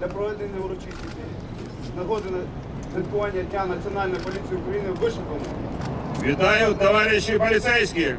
для проведення урочистості з нагоди святкування Дня Національної поліції України вишукано. Вітаю, товариші поліцейські!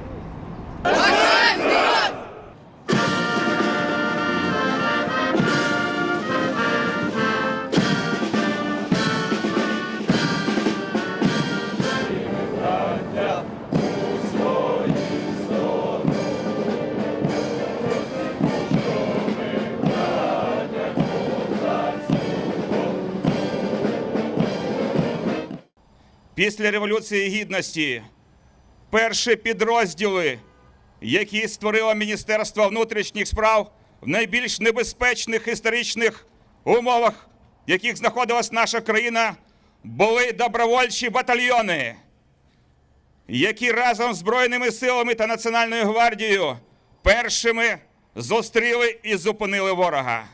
Після Революції Гідності перші підрозділи, які створило Міністерство внутрішніх справ в найбільш небезпечних історичних умовах, в яких знаходилась наша країна, були добровольчі батальйони, які разом з Збройними силами та Національною гвардією першими зустріли і зупинили ворога.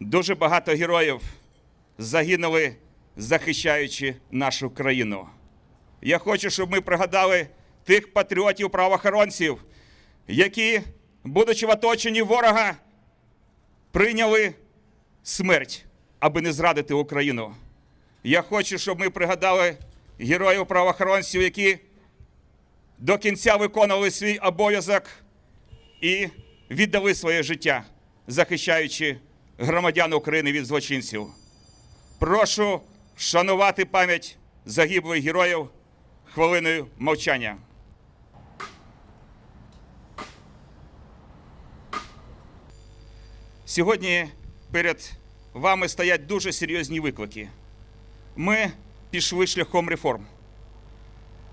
Дуже багато героїв загинули, захищаючи нашу країну. Я хочу, щоб ми пригадали тих патріотів правоохоронців, які, будучи в оточенні ворога, прийняли смерть, аби не зрадити Україну. Я хочу, щоб ми пригадали героїв правоохоронців, які до кінця виконували свій обов'язок і віддали своє життя, захищаючи громадян України від злочинців. Прошу вшанувати пам'ять загиблих героїв хвилиною мовчання. Сьогодні перед вами стоять дуже серйозні виклики. Ми пішли шляхом реформ.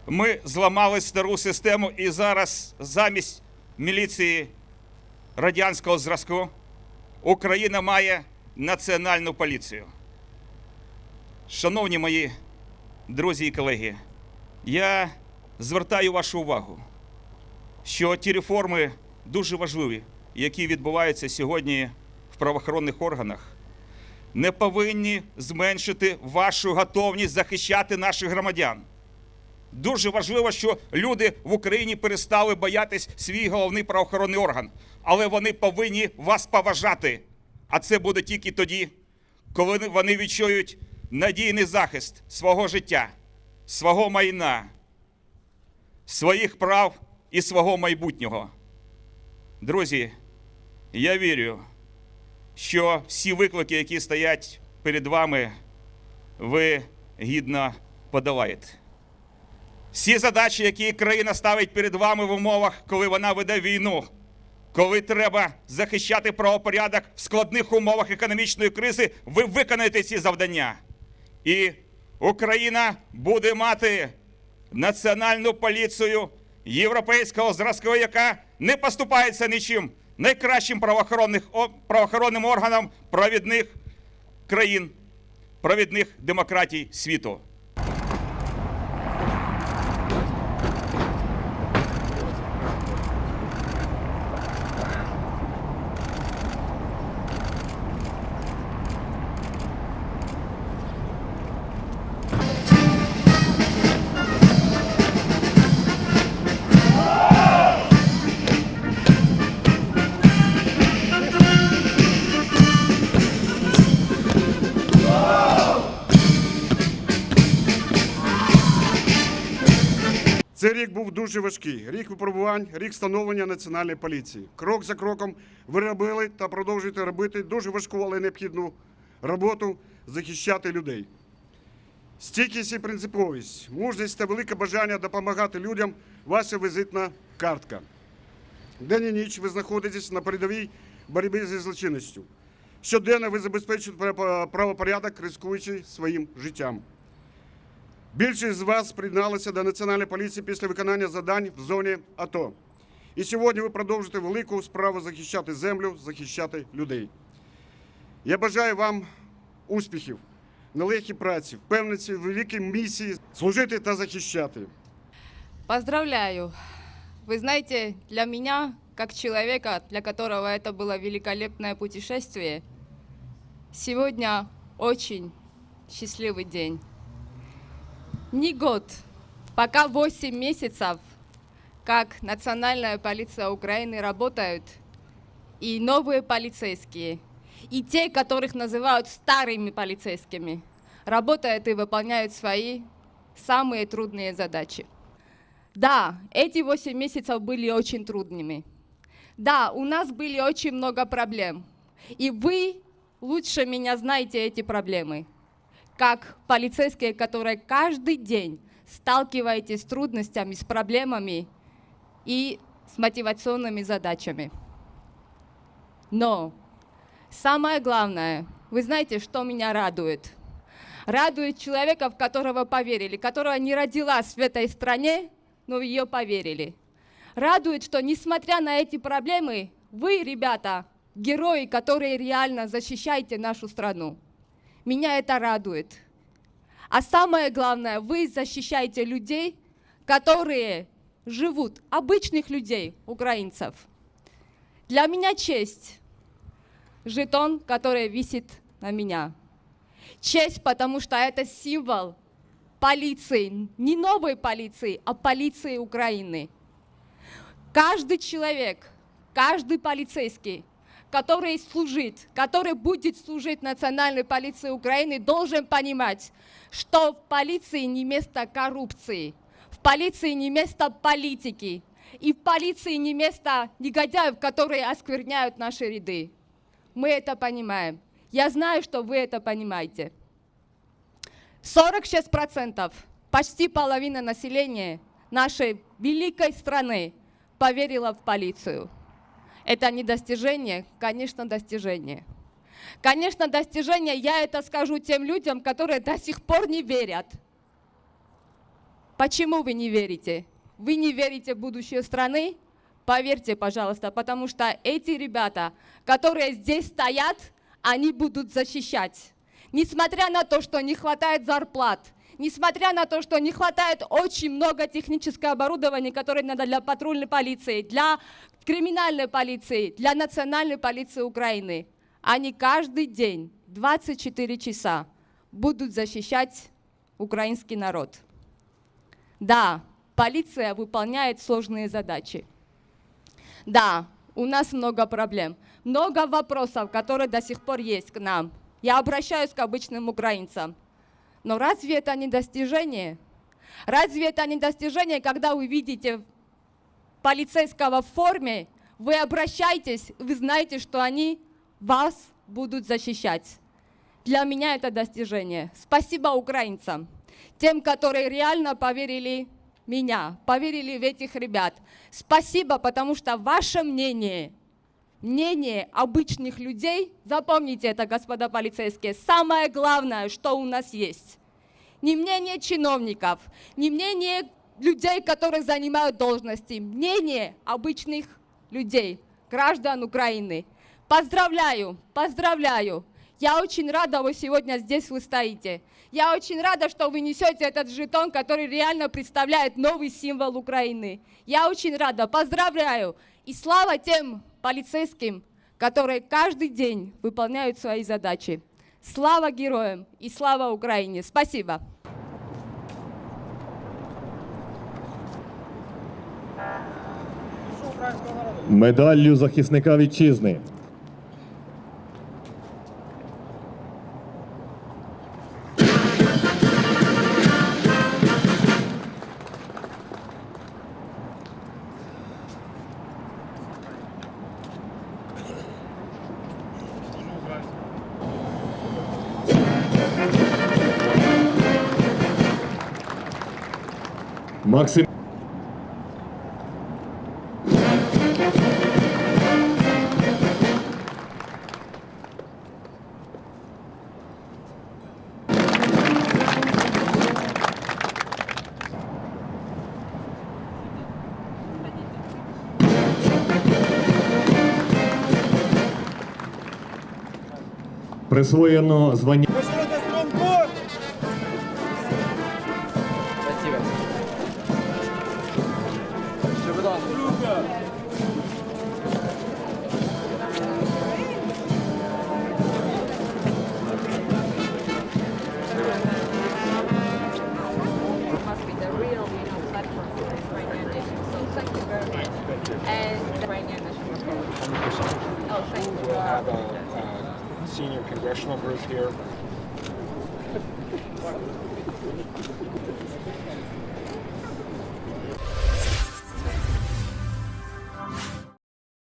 Ми зламали стару систему і зараз замість міліції радянського зразку Україна має національну поліцію. Шановні мої друзі і колеги, я звертаю вашу увагу, що ті реформи дуже важливі, які відбуваються сьогодні в правоохоронних органах, не повинні зменшити вашу готовність захищати наших громадян. Дуже важливо, що люди в Україні перестали боятись свій головний правоохоронний орган, але вони повинні вас поважати. А це буде тільки тоді, коли вони відчують надійний захист свого життя, свого майна, своїх прав і свого майбутнього. Друзі, я вірю, що всі виклики, які стоять перед вами, ви гідно подолаєте. Всі задачі, які країна ставить перед вами в умовах, коли вона веде війну, коли треба захищати правопорядок в складних умовах економічної кризи, ви виконаєте ці завдання. І Україна буде мати національну поліцію європейського зразку, яка не поступається нічим найкращим правоохоронним органам провідних країн, провідних демократій світу. Цей рік був дуже важкий. Рік випробувань, рік становлення національної поліції. Крок за кроком ви робили та продовжуєте робити дуже важку, але необхідну роботу захищати людей. Стійкість і принциповість, мужність та велике бажання допомагати людям ваша візитна картка. День і ніч ви знаходитесь на передовій боротьбі зі злочинністю. Щоденно ви забезпечуєте правопорядок, ризикуючи своїм життям. Більшість з вас приєдналися до Національної поліції після виконання завдань в зоні АТО. І сьогодні ви продовжуєте велику справу захищати землю, захищати людей. Я бажаю вам успіхів, нелегкій праці, впевненості в великій місії служити та захищати. Поздравляю! Вы знаете, для меня, как человека, для которого это было великолепное путешествие, сегодня очень счастливый день. Не год, пока 8 месяцев, как Национальная полиция Украины работает, и новые полицейские, и те, которых называют старыми полицейскими, работают и выполняют свои самые трудные задачи. Да, эти 8 месяцев были очень трудными. Да, у нас были очень много проблем. И вы лучше меня знаете эти проблемы. Как полицейские, которые каждый день сталкиваетесь с трудностями, с проблемами и с мотивационными задачами. Но самое главное, вы знаете, что меня радует? Радует человека, в которого поверили, которого не родилась в этой стране, но в ее поверили. Радует, что несмотря на эти проблемы, вы, ребята, герои, которые реально защищаете нашу страну. Меня это радует. А самое главное, вы защищаете людей, которые живут, обычных людей, украинцев. Для меня честь жетон, который висит на меня. Честь, потому что это символ полиции, не новой полиции, а полиции Украины. Каждый человек, каждый полицейский, который служит, который будет служить национальной полиции Украины, должен понимать, что в полиции не место коррупции, в полиции не место политики, и в полиции не место негодяев, которые оскверняют наши ряды. Мы это понимаем. Я знаю, что вы это понимаете. 46%, почти половина населения нашей великой страны поверила в полицию. Это не достижение, конечно, достижение. Конечно, достижение, я это скажу тем людям, которые до сих пор не верят. Почему вы не верите? Вы не верите в будущее страны? Поверьте, пожалуйста, потому что эти ребята, которые здесь стоят, они будут защищать. Несмотря на то, что не хватает зарплат, несмотря на то, что не хватает очень много технического оборудования, которое надо для патрульной полиции, для криминальной полиции, для национальной полиции Украины, они каждый день, 24 часа, будут защищать украинский народ. Да, полиция выполняет сложные задачи. Да, у нас много проблем, много вопросов, которые до сих пор есть к нам. Я обращаюсь к обычным украинцам. Но разве это не достижение? Разве это не достижение, когда вы видите полицейского в форме, вы обращаетесь, вы знаете, что они вас будут защищать. Для меня это достижение. Спасибо украинцам, тем, которые реально поверили меня, поверили в этих ребят. Спасибо, потому что ваше мнение, мнение обычных людей, запомните это, господа полицейские, самое главное, что у нас есть. Не мнение чиновников, не мнение людей, которые занимают должности, мнение обычных людей, граждан Украины. Поздравляю, поздравляю. Я очень рада, вы сегодня здесь вы стоите. Я очень рада, что вы несете этот жетон, который реально представляет новый символ Украины. Я очень рада, поздравляю. И слава тем полицейским, которые каждый день выполняют свои задачи. Слава героям и слава Украине. Спасибо. медаллю захисника вітчизни. Максим присвоєно звання. We'll have a, a senior congressional group here.